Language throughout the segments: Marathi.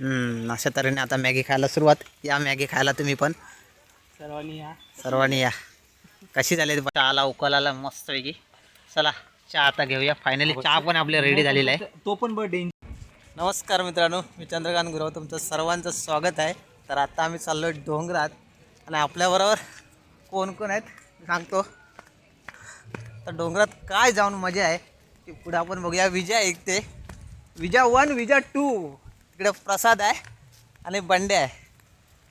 अशा तऱ्हेने आता मॅगी खायला सुरुवात. या मॅगी खायला तुम्ही पण. सर्वांनी या. सर्वांनी या. कशी झाली चहाला उकलाला मस्तपैकी चला चहा आता घेऊया. फायनली चहा पण आपल्या रेडी झालेला आहे. तो पण डेंजर नमस्कार मित्रांनो मी चंद्रकांत गुरव तुमचं सर्वांचं स्वागत आहे. तर आता आम्ही चाललो आहे डोंगरात. आणि आपल्याबरोबर कोण कोण आहेत? सांगतो. तर डोंगरात काय जाऊन मजा आहे? ती पुढे आपण बघूया. विजय ऐकते. विजा वन विजा टू. तिकडे प्रसाद आहे आणि बंडे आहे.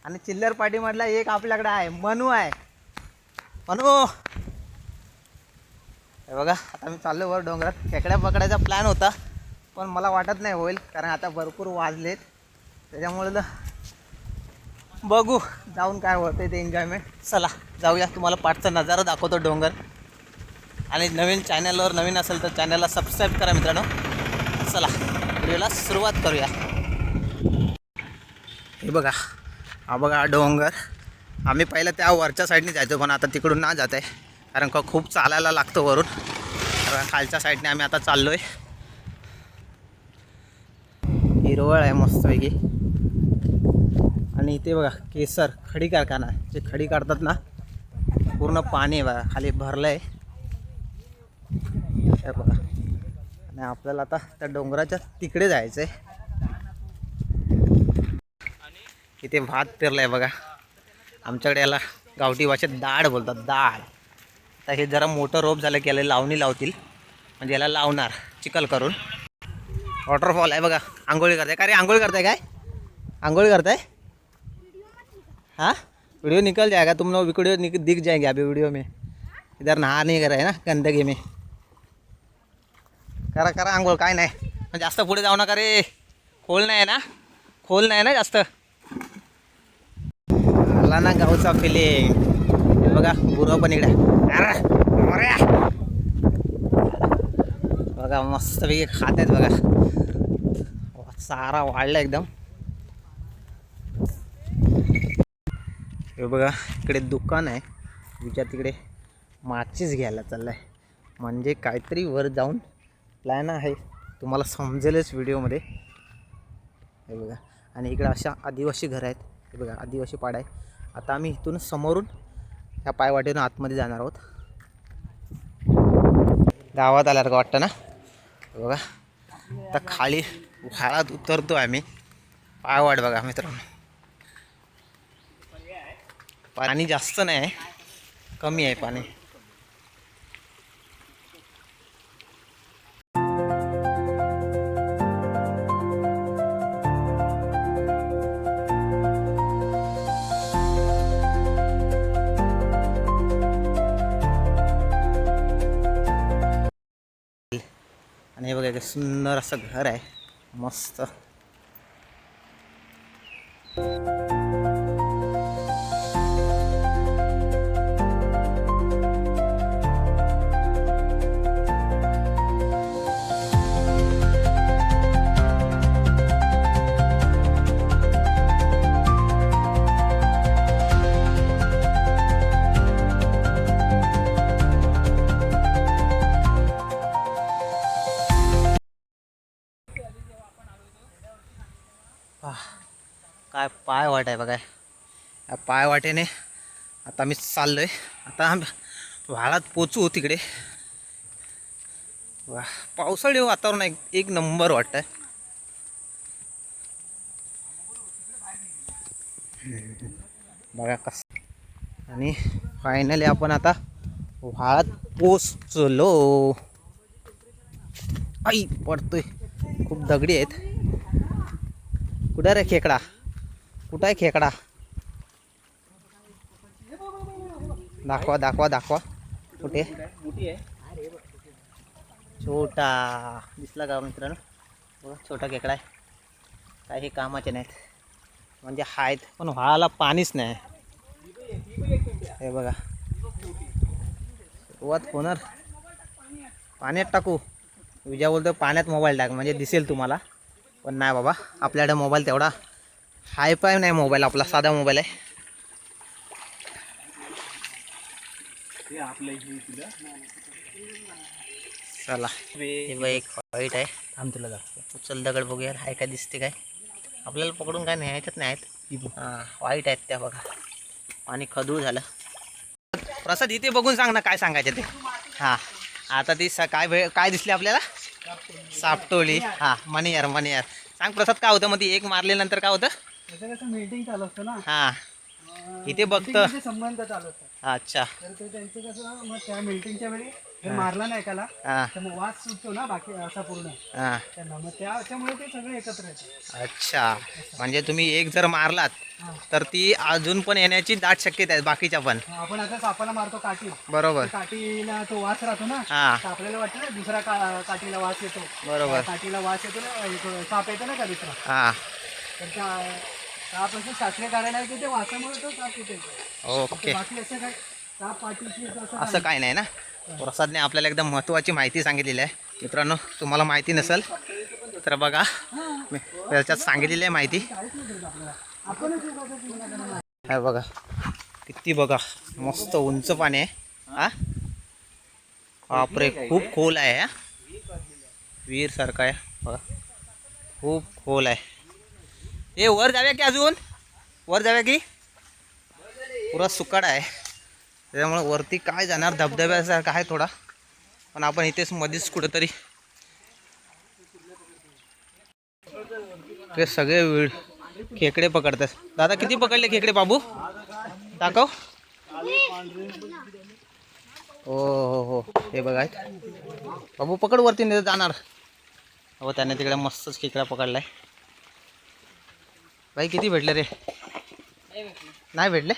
आणि चिल्लर पाटीमधला एक आपल्याकडे आहे मनू आहे. मनू! हे बघा आता मी चाललो वर डोंगरात. खेकड्या पकडायचा प्लॅन होता पण मला वाटत नाही होईल कारण आता भरपूर वाजलेत. त्याच्यामुळे तर बघू जाऊन काय होतं ते एन्जॉयमेंट चला जाऊया. तुम्हाला पाठचा नजारा दाखवतो डोंगर. आणि नवीन चॅनलवर नवीन असेल तर चॅनलला सबस्क्राईब करा मित्रांनो. चला व्हिडिओला सुरुवात करूया. हे बघा. हा बघा डोंगर. आम्ही पहिलं त्या वरच्या साईडने जायचो पण आता तिकडून ना जात आहे. कारण का खूप चालायला लागतो वरून. कारण खालच्या साईडने आम्ही आता चाललो आहे हिरवळ आहे मस्तपैकी. आणि इथे बघा केसर खडी कारखाना जे खडी काढतात ना पूर्ण पाणी आहे बघा खाली भरलं आहे बघा. आणि आपल्याला आता त्या डोंगराच्या तिकडे जायचं आहे इथे भात पेरलं आहे बघा. आमच्याकडे याला गावठी भाषेत दाढ बोलतात दाढ तर हे जरा मोठं रोप झालं की याला लावणी लावतील. म्हणजे याला लावणार चिखल करून. वॉटरफॉल आहे बघा. आंघोळी करताय. का रे आंघोळी करताय काय? आंघोळी करताय? हाँ? वीडियो निकल जाएगा तुम लोग वीडियो निक दिख जाएंगे अभी वीडियो में. इधर नहा नहीं करा रहे ना गंदगी में. करा करा आंघोळ काय नाही. जास्त पुढे जाऊ नका रे. खोल नाही आहे ना? खोल नाही ना जास्त? आला ना गावचा फिलिंग बघा गुरं पण इकडे. अरे, बघा मस्तपैकी खात आहेत बघा चारा वाढला एकदम. हे बघा इकडे दुकान आहे. विचार तिकडे माचीस घ्यायला चाललं आहे म्हणजे काहीतरी वर जाऊन प्लॅन आहे. तुम्हाला समजेलच व्हिडिओमध्ये हे बघा. आणि इकडे अशा आदिवासी घरं आहेत. हे बघा आदिवासी पाडा आहे. आता आम्ही इथून समोरून ह्या पायवाटेनं आतमध्ये जाणार आहोत. गावात आल्यासारखं वाटतं ना? बघा. आता खाली व्हाळात उतरतो आम्ही. पायवाट बघा मित्रांनो. पाणी जास्त नाही आहे. कमी आहे पाणी. सुंदर असं घर आहे. मस्त. पाय वाट आहे बघा या पाय वाटेने आता मी चाललो आहे आता आम्ही व्हाळात पोचू तिकडे. वा पावसाळी वातावरण एक एक नंबर वाटतं आहे बघा कस आणि फायनली आपण आता व्हाळात पोचलो. आई पडतोय. खूप दगडी आहेत. कुठं रे खेकडा? कुठं आहे खेकडा? दाखवा दाखवा दाखवा. कुठे? छोटा. दिसला का मित्रांनो? बघा छोटा खेकडा आहे. काही कामाचे नाहीत. म्हणजे आहेत पण व्हाळाला पाणीच नाही. हे बघा. सुरुवात होणार. पाण्यात टाकू. विजय बोलतो पाण्यात मोबाईल टाक. म्हणजे दिसेल तुम्हाला. पण नाही बाबा आपल्याकडे मोबाईल तेवढा हाय फाय नाही मोबाईल आपला साधा मोबाईल आहे. चला हे बघ एक वाईट आहे. थांब तुला दाखवतो. उचल दगड बघूया हाय काय दिसते काय? आपल्याला पकडून काय न्यायच्याच नाही आहेत? हां वाईट आहेत त्या बघा. आणि खदूळ झालं. प्रसाद इथे बघून सांग ना काय सांगायचं ते. हां आता ती स काय भे काय दिसली आपल्याला? सापटोली हां मनियार मनियार सांग प्रसाद काय होतं? मग ती एक मारल्यानंतर काय होतं? त्याचं कसं मीटिंग चालू असतं ना. हां. अं, इथे बघतं. meeting मध्ये संबंध चालू असतात. अच्छा. तर ते त्यांचं कसं मग त्या मिटिंगच्या वेळी जर मारला नाही एकाला. हां. तर मग वाद सुटतो ना बाकी असा पूर्ण. हां. त्यांना. मग त्याच्यामुळे ते सगळे एकत्र येतात. अच्छा. म्हणजे तुम्ही एक जर मारलात हां. तर ती अजून पण येण्याची दाट शक्यता आहे बाकीच्या पण. आपण आता सापाला मारतो काठी. बरोबर. काठीला तो वास राहतो ना. हां. तर आपल्याला वाटतं ना दुसरा का काठीला वास येतो. बरोबर. काठीला वास येतो ना एक साप येतो ना का दुसरा? हां. तर त्या वासामुळे तो ओके. बाकी असं काय साप पाठीशी येतो असं असं काय नाही ना? प्रसादने आपल्याला एकदम महत्त्वाची माहिती सांगितलेली आहे. मित्रांनो तुम्हाला माहिती नसेल तर बघा. त्याच्यात सांगितलेली आहे माहिती. आपणच हे बघतो की मला त्यांना आहे बघा किती बघा मस्त उंच पाणी आहे. हा? बापरे खूप खोल आहे हा? विहीर सारखा आहे. बघा खूप खोल आहे. ए वर जाऊया की अजून? वर जाऊया की? पुरा सुकाड आहे. त्याच्यामुळे वरती काय जाणार? धबधब्यासारखा आहे थोडा. पण आपण इथेच मध्येच कुठंतरी. ते सगळे वेळ खेकडे पकडतात. दादा किती पकडले खेकडे बाबू? दाखव. हो हो हो. हे बघा. बाबू पकड वरती जाणार. हो त्याने तिकडे मस्तच खेकडा पकडलाय. भाई किती भेटले रे? नाही भेटले?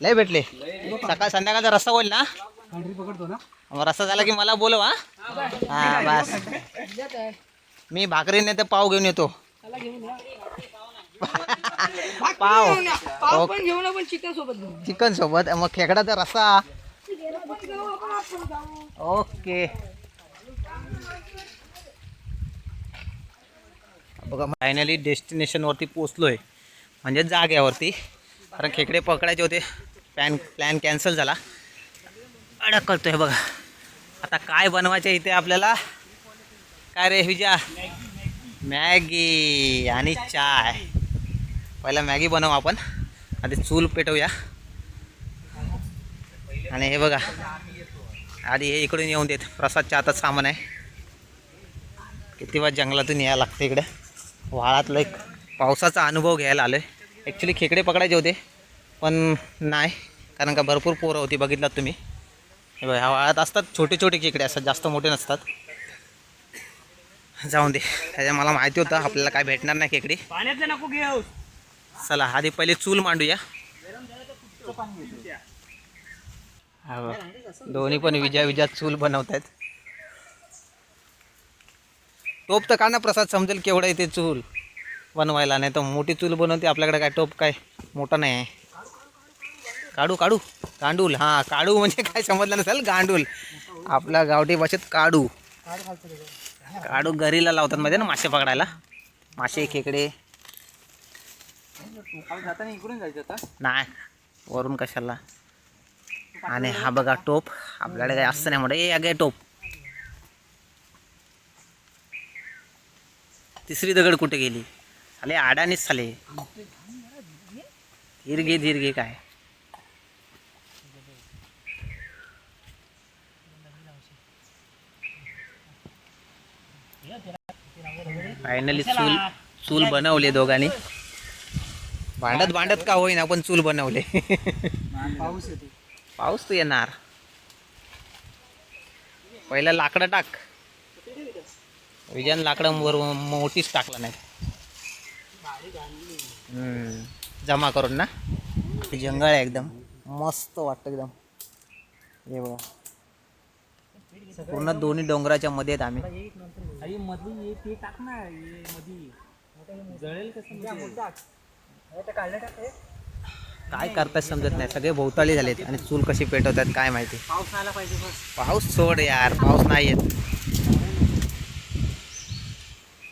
लय भेटले. सकाळ संध्याकाळचा रस्ता होईल ना. पकडतो ना मग रस्ता झाला की मला बोलव हा? हा बस. मी भाकरीने ते पाव घेऊन येतो. पाव. पण सोबत चिकन सोबत. मग खेकडाचा रस्सा ओके. बघा फायनली डेस्टिनेशनवरती पोचलो आहे म्हणजे जाग्यावरती कारण खेकडे पकडायचे होते. प्लॅन प्लॅन कॅन्सल झाला. अडक हे बघा. आता काय बनवायचं इथे आपल्याला? काय रे विजा मॅगी आणि चाय. पहिला मॅगी बनवू आपण. आधी चूल पेटवूया. आणि हे बघा. आधी हे इकडून येऊन देत. प्रसादच्या हातात सामान आहे. किती वेळा जंगलातून यायला लागतं इकडे. वाळातलं एक पावसाचा अनुभव घ्यायला आलो आहे ॲक्च्युली खेकडे पकडायचे होते पण नाही कारण का भरपूर पोरं होती बघितलात तुम्ही. हे बघा ह्या वाळात असतात छोटे छोटे खेकडे असतात जास्त मोठे नसतात. जाऊन दे. त्याच्या मला माहिती होतं आपल्याला काय भेटणार नाही खेकडी. पाण्यातलं नको घेऊ. चला आधी पहिले चूल मांडूया. हा. दोन्ही पण विजा विजा चूल बनवत आहेत टोप तर का ना प्रसाद समजेल केवढं आहे ते चूल. बनवायला नाही तर मोठी चूल बनवते. आपल्याकडे काय टोप काय मोठा नाही आहे. काढू काढू. गांडूल हां काढू म्हणजे काय समजलं नसेल? गांडूल. आपल्या गावठी भाषेत काढू. काढू गरीला लावतात माहिती आहे ना मासे पकडायला. मासे खेकडे. जाताना इकडून जायचं आता नाही वरून कशाला? आणि हा बघा टोप. आपल्याकडे काय असतं नाही म्हणत ए अगे टोप. तिसरी दगड कुठे गेली? आले आडानीच झाले. धीर घे धीर घे काय? फायनली चूल. चूल बनवले दोघांनी. भांडत भांडत का होईना पण चूल बनवले. पाऊस पाऊस तर येणार. पहिला लाकडं टाक. विजयान लाकडं वर मोठीच टाकला नाही. हम्म, जमा करून ना? ते जंगल आहे एकदम. मस्त वाटतं एकदम. हे बघा. पूर्ण दोन्ही डोंगराच्या मध्ये आहेत आम्ही. आई मधली ये ते टाक ना ये मधी. जळेल कसं काढलं टाक हे. काय करतात समजत नाही. सगळे भोवताळी झालेत आणि चूल कशी पेटवतात काय माहिती? पाऊस आला पाहिजे बस. पाऊस सोड यार. पाऊस नाही येत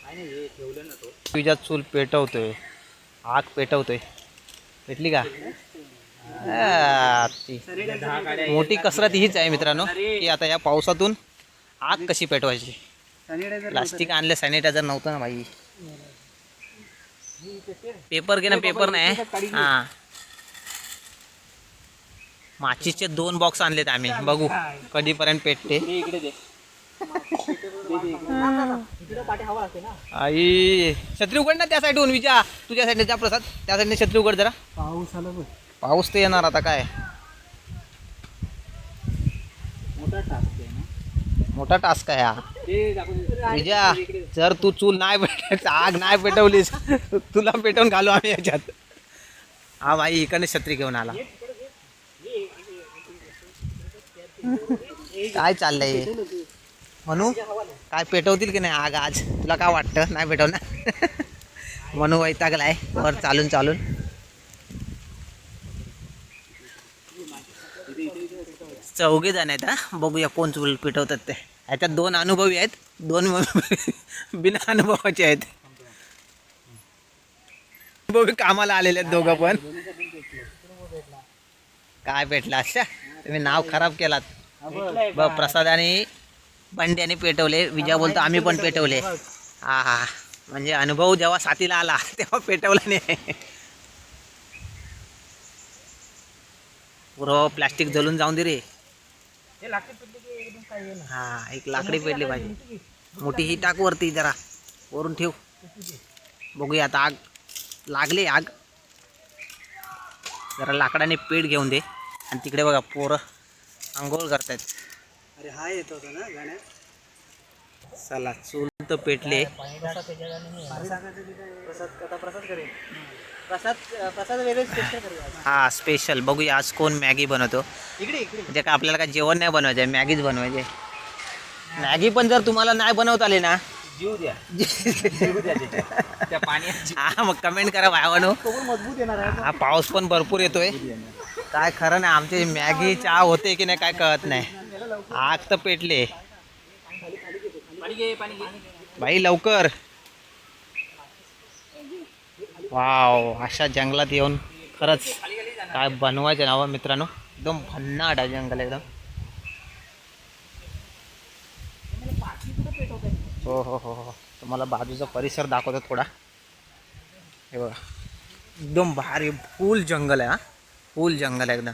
काय नाही हे ठेवलं ना तो. तुझ्या चूल पेटवतोय. आग पेटवतोय. पेटली का? मोठी कसरत हीच आहे मित्रांनो की आता या पावसातून आग कशी पेटवायची? प्लास्टिक आणलं सॅनिटायझर नव्हतं ना भाई. पेपर घे ना पेपर नाही. हा. माचीचे दोन बॉक्स आणलेत आम्ही. बघू कधीपर्यंत पेटते. आई छत्री उघड ना त्या साईडहून विजा तुझ्या साईडने जा प्रसाद. त्या साईडने छत्री उघड जरा. पाऊस आला बघ पाऊस तर येणार आता काय? मोठा टास्क आहे ना मोठा टास्क आहे हा. विजा जर तू चूल नाही पेट आग नाही पेटवलीस तुला पेटवून घालू आम्ही याच्यात. हा भाई इकडे छत्री घेऊन आला. काय चाललंय? म्हणू काय पेटवतील की नाही आग आज? तुला काय वाटतं? नाही पेटवणार? म्हणू वैतागलाय. वर चालून चालून. चौघे जण आहेत हा? बघूया कोण चूल पेटवतात ते. ह्याच्यात दोन अनुभवी आहेत. दोन बिना अनुभवाचे आहेत. बघू कामाला आलेले आहेत दोघं पण. काय पेटला अच्छा तुम्ही नाव खराब केलात. ब प्रसाद आणि बंड्याने पेटवले विजय बोलतो आम्ही पण पेटवले. हा हा. म्हणजे अनुभव जेव्हा साथीला आला तेव्हा पेटवला नाही. पुरं प्लास्टिक जळून जाऊन दे रे. हे हा एक लाकडी पेटली पाहिजे. मोठी ही टाक वरती जरा वरून ठेव. बघूया आता आग लागली आग. जरा लाकडाने पेट घेऊन दे. आणि तिकडे बघा पोरं आंघोळ करतायत. अरे हा येत होता ना गाण्यात चला चूल तर पेटले. हा स्पेशल बघूया आज कोण मॅगी बनवतो. म्हणजे काय आपल्याला काय जेवण नाही बनवायचं आहे मॅगीच बनवायचे. मॅगी पण जर तुम्हाला नाही बनवता आली ना. जीव द्या. हा मग कमेंट करा भावानो. मजबूत येणार हा पाऊस पण भरपूर येतोय. काय खरं नाही आमची मॅगी चहा होते की नाही काय कळत नाही. आग तर पेटले. भाई लवकर. वाव अशा जंगलात येऊन खरंच काय बनवायचं नाव मित्रांनो? एकदम भन्नाट आहे जंगल एकदम. हो हो हो हो. तुम्हाला बाजूचा परिसर दाखवतो थोडा. हे बघा. एकदम भारी फुल जंगल आहे हा. फुल जंगल आहे एकदम.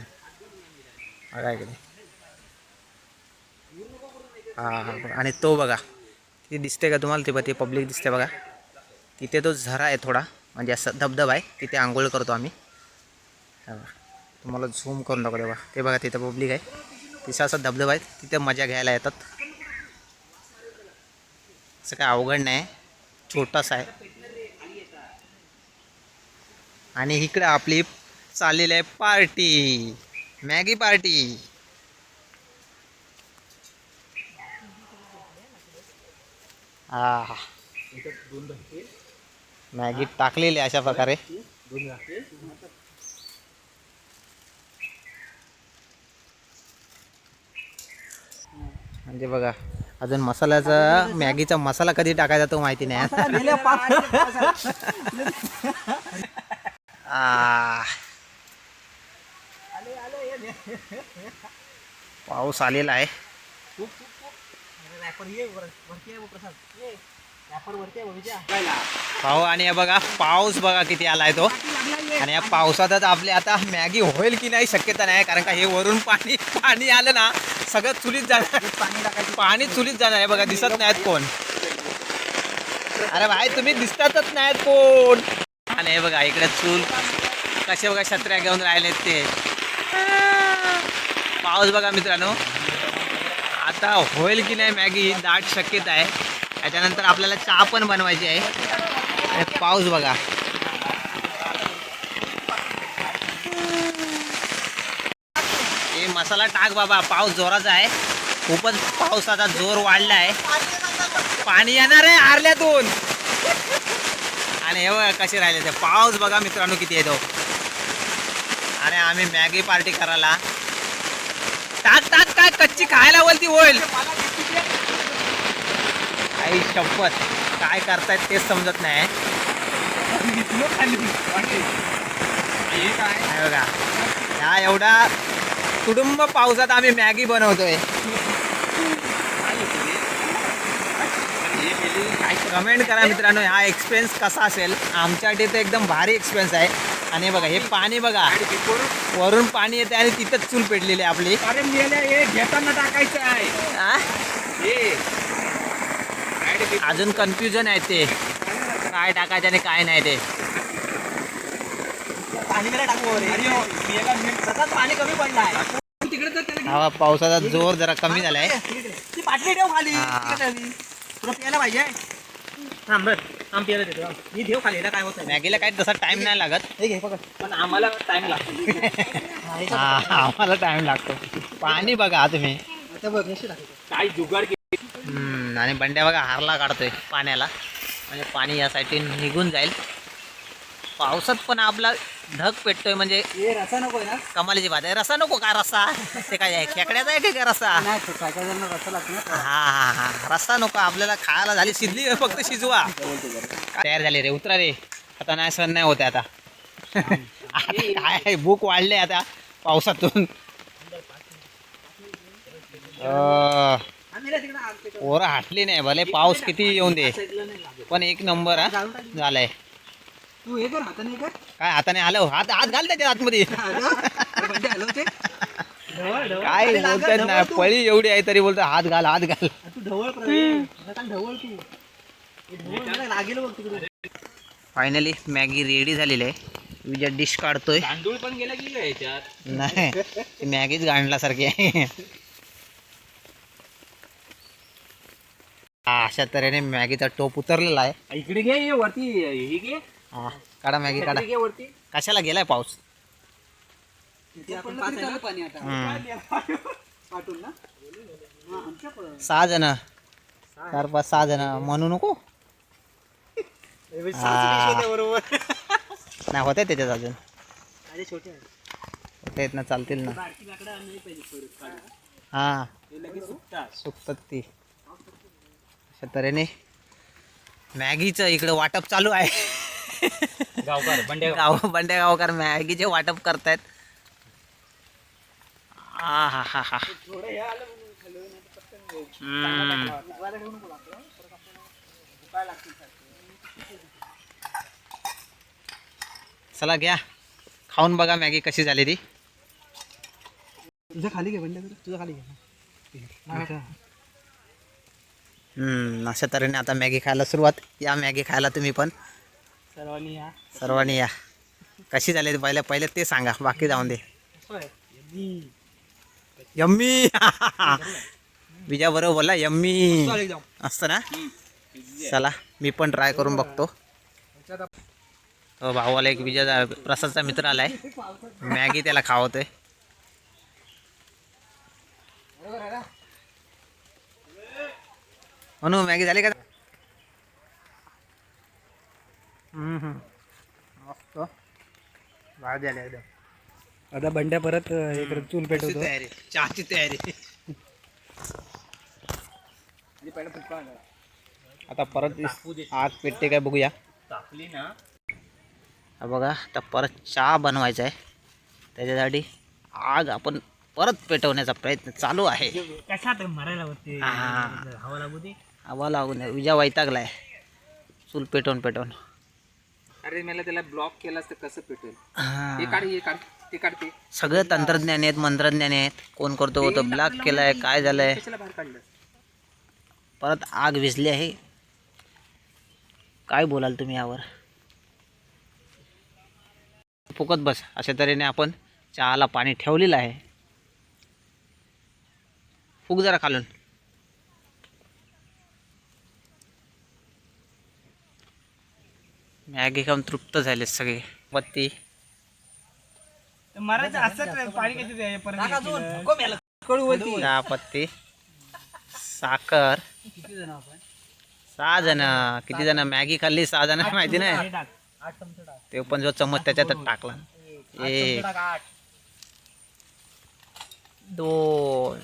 बघा इकडे. हां आणि तो बघा तिथे दिसते का तुम्हाला? ते बघा ते पब्लिक दिसते बघा. तिथे तो झरा आहे थोडा म्हणजे असं धबधबा आहे तिथे आंघोळ करतो आम्ही. तुम्हाला झूम करून दाखवतो बघा. ते बघा तिथं पब्लिक आहे. तिथं असा धबधबा आहे तिथे मजा घ्यायला येतात. असं काय अवघड नाही. छोटासा आहे. आणि इकडे आपली चाललेली आहे पार्टी मॅगी पार्टी. हा. मॅगी टाकलेली अशा प्रकारे. म्हणजे बघा अजून मसाल्याचा मॅगीचा मसाला कधी टाकायचा तो माहिती नाही. पाऊस आलेला आहे. रॅपर ये वर- वरती आहे प्रसाद. ये. रॅपर वरती आहे बघितल्या पाऊ आणि हे बघा पाऊस बघा किती आलाय तो. आणि या पावसातच आपली आता मॅगी होईल की नाही शक्यता नाही कारण का हे वरून पाणी पाणी आलं ना सगळं चुलीत जाणार. पाणी टाकायचं. पाणी चुलीत जाणार आहे बघा दिसत नाहीत कोण. अरे भाई तुम्ही दिसतातच नाहीत कोण. आणि हे बघा इकडे चूल. कसे बघा छत्र्या घेऊन राहिलेत ते. पाऊस बघा मित्रांनो. आता होईल की नाही मॅगी? ही दाट शक्यता आहे. त्याच्यानंतर आपल्याला चहा पण बनवायची आहे. पाऊस बघा. हे मसाला टाक बाबा पाऊस जोराचा आहे. खूपच पावसाचा जोर वाढला आहे. पाणी येणार आहे आरल्यातून. आणि हे बघा कसे राहिले ते. पाऊस बघा मित्रांनो किती येतो आणि आम्ही मॅगी पार्टी करायला टाक काय खायला बोलती होईल? आई शपथ. काय करतायत तेच समजत नाही बघा. ह्या एवढा कुटुंब पावसात आम्ही मॅगी बनवतोय. कमेंट करा मित्रांनो हा एक्सपिरियन्स कसा असेल? आमच्यासाठी तर एकदम भारी एक्सपिरियन्स आहे. आणि बघा हे पाणी बघा. वरून पाणी येते आणि तिथंच चूल पेटलेली आहे आपली. अरे मेल्या हे घेताना टाकायचं आहे? हे. अजून कन्फ्युजन आहे ते. काय टाकायचं आणि काय नाही ते. पाणी टाकू पाणी कमी पडला आहे. हा पावसाचा जोर जरा कमी झालाय. ती बाटली ठेव खाली. हा. तुला प्यायला पाहिजे. थांब प्यायला देतो. मी खाली याला काय होत मॅगीला काय तसा टाइम नाही लागत. हे घे पकड. पण आम्हाला टाइम लागतो. हा आम्हाला टाइम लागतो. पाणी बघा तुम्ही. काय जुगाड केली. हम्म, आणि बंड्या बघा हारला काढतोय पाण्याला. म्हणजे पाणी यासाठी निघून जाईल. पावसात पण आपला ढग पेटतोय म्हणजे हे रसा नको ना? कमालीची बात आहे. रसा नको का रसा? ते काय आहे? खेकड्याचा आहे की रसा? नाही काय काय जण रसा लागतो ना. हा हा हा. रस्ता नको. आपल्याला खायला झाली शिजली फक्त शिजवा. तयार झाली रे उतरा रे. आता नाही सण नाही होते आता. आता काय आहे, भूक वाढले आता पावसातून. आम्ही ना तिकडे आमच्या पोरं हाटली नाही भले पाऊस किती येऊन दे. पण एक नंबर हा. झालाय. तू हे कर हाताने कर. काय हाताने आलं? हात हात घाल त्याच्या आतमध्ये. काय बोलतात ना पळी एवढी आहे तरी बोलतो हात घाल हात घाल. तू ढवळ ढवळ तू. ढवळ मला लागेल बघ तिकडे फायनली मॅगी रेडी झालेली आहे. विजय डिश काढतोय. तांदूळ पण गेला की याच्यात? नाही ती मॅगीच गांडल्यासारखी आहे. हा, अशा तऱ्हेने मॅगीचा टोप उतरलेला आहे. इकडे घे हे वरती हे घे. हा, काढा मॅगी काढा. कशाला गेलाय पाऊस. सहा जण. चार पाच सहा जण. म्हणू नको. बरोबर. नाही होते त्याच्यात अजून. आहे. होते ना चालतील ना. हा. सुकतात ती. अशा तऱ्हेने मॅगीचं इकडे वाटप चालू आहे. गावकार बंड्या गाव बंड्या गावकर मॅगीचे वाटप करतायत. हा हा हा हा. हे. चला घ्या. खाऊन बघा मॅगी कशी झाली ती. तुझं खाली घे बंड्या तुझं खाली घे. हम्म, अशा तऱ्हेने आता मॅगी खायला सुरुवात. या मॅगी खायला तुम्ही पण. सर्वांनी या. सर्वांनी या. कशी झाली पहिले पहिले ते सांगा बाकी जाऊन दे. यम्मी. विजय बरोबर बोला यम्मी. असतं ना? चला मी पण ट्राय करून बघतो. भावाला एक विजय प्रसादचा मित्र आलाय. मॅगी त्याला खावतोय. म्हणू मॅगी झाली का हम्म, हम्म. मस्त. भारी झाली एकदम. आता बंड्या परत हे करत चूल पेटवतो. तयारी? चहाची तयारी. आता परत आग पेटते काय बघूया. तापली ना. हा बघा आता परत चहा बनवायचा आहे. त्याच्यासाठी आग आपण परत पेटवण्याचा प्रयत्न चालू आहे. कशात मरायला होते. हा. हवा लागू दे. हवा लागून विजा वैतागलाय. चूल पेटवून पेटवून. अरे मला त्याला ब्लॉक केलास तर कसं पेटेल हा. हे काढ हे काढ ते. काढते सगळे तंत्रज्ञान आहेत मंत्रज्ञान आहेत. कोण करतो तो ब्लॅक केलाय काय झालंय? कशाला बाहेर काढलं? परत आग विझली आहे. काय बोलाल तुम्ही यावर? फुकत बस. अशा तऱ्हेने आपण चहाला पाणी ठेवलेलं आहे. फुक जरा खालून. मॅगी खाऊन तृप्त झाले सगळे. पत्ती मरायचं असंच पाणी किती परत चहा पत्ती साखर किती जण आपण सहा जण किती जण मॅगी खाल्ली सहा जण माहिती नाही. टाक. आठ चमचे टाक. ते पण जो चम्मच त्याच्यातच टाकला. आठ. एक. चमचे दोन.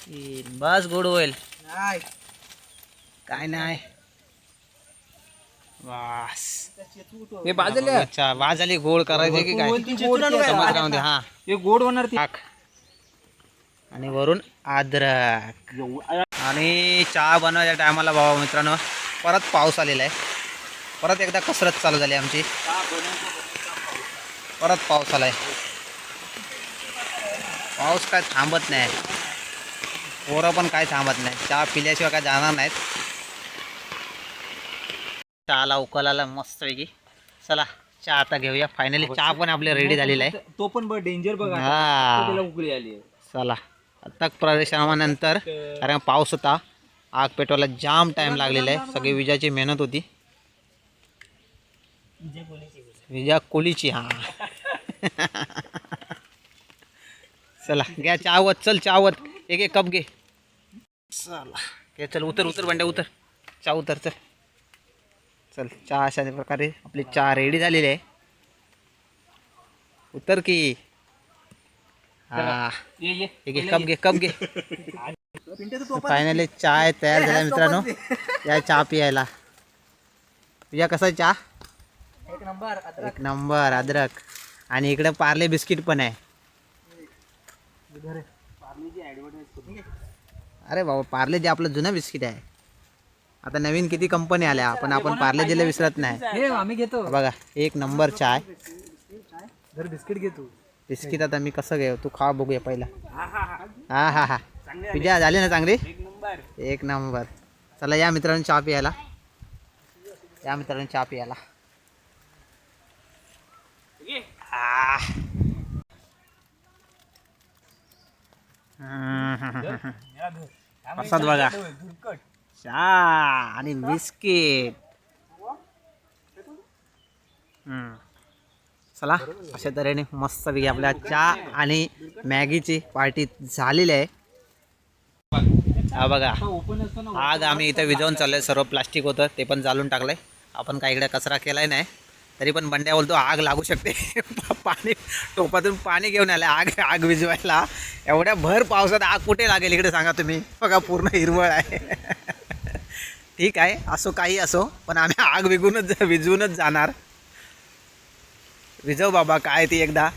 तीन. बस गोड होईल. नाही. काय नाही. हे बाजूला अच्छा झाली गोड करायची की काय? हा. हे गोड होणार ती. आणि वरून अद्रक. आणि चहा बनवायच्या टायमाला बाबा मित्रांनो परत पाऊस आलेला आहे. परत एकदा कसरत चालू झाली आमची. परत पाऊस आलाय. पाऊस काय थांबत नाही. पोरं पण काय थांबत नाही. चहा पिल्याशिवाय काय जाणार नाहीत. चहाला उकलाला मस्तपैकी. चला चहा आता घेऊया. फायनली चहा पण आपले रेडी झालेला आहे. तो पण बघ डेंजर बघा हा. त्याला उकळी आली आहे. चला आता प्रदर्शनानंतर कारण पाऊस होता. आग पेटवायला जाम टाइम लागलेला आहे. सगळी विजाची मेहनत होती. विजा कोलीची हा. चला घ्या चावत चल चावत एक एक कप घे. चला. घे चल उतर उतर बंड्या उतर. चहा उतर चल. चल चहा अशा प्रकारे आपली चहा रेडी झालेली आहे. उतर की. हा. ये ये. एक एक कप घे कप घे. फायनली चाय तयार झाला मित्रांनो. या चहा पियायला. तुझ्या कसा चहा? एक नंबर एक नंबर अद्रक. आणि इकडे पार्ले बिस्किट पण आहे. अरे बाबा पार्ले जे आपलं जुनं बिस्किट आहे. आता नवीन किती कंपनी आल्या? पण आपण पार्ले जिला विसरत नाही. हे आम्ही घेतो. बघा एक नंबर चाय. जर बिस्किट घेतो. बिस्किट आता मी कसं घेऊ? तू खा बघूया पहिला. हा हा हा. तुझ्या झाली ना चांगली? एक नंबर एक नंबर चला या मित्रांनो चहा प्यायला. या मित्रांनो चहा प्यायला. प्रसाद बघा. चहा आणि बिस्किट. हम्म. चला अशा तऱ्हेने मस्तपैकी आपल्या चहा आणि मॅगीची पार्टी झालेली आहे. हा बघा आग आम्ही इथं विजवून चाललोय सर्व प्लास्टिक होतं ते पण जाळून टाकलंय. आपण काय इकडे कचरा केलाय नाही तरी पण बंड्या बोलतो आग लागू शकते. पाणी टोपातून पाणी घेऊन आलं आग आग विजवायला. एवढ्या भर पावसात आग कुठे लागेल इकडे सांगा तुम्ही. बघा पूर्ण हिरवळ आहे. ठीक आहे असो काही असो पण आम्ही आग विगूनच विजवूनच जाणार. विजव बाबा काय ती एकदा.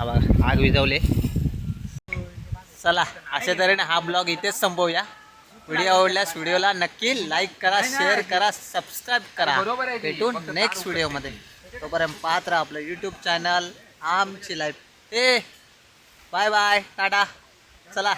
आग विजवले. चला अशा तऱ्हेने हा ब्लॉग इथेच संपवूया. व्हिडिओ आवडल्यास व्हिडिओला नक्की लाईक करा शेअर करा सबस्क्राईब करा. भेटून नेक्स्ट व्हिडिओमध्ये. तोपर्यंत पाहत राहा आपलं यूट्यूब चॅनल आमची लाईफ ए बाय बाय टाटा. चला.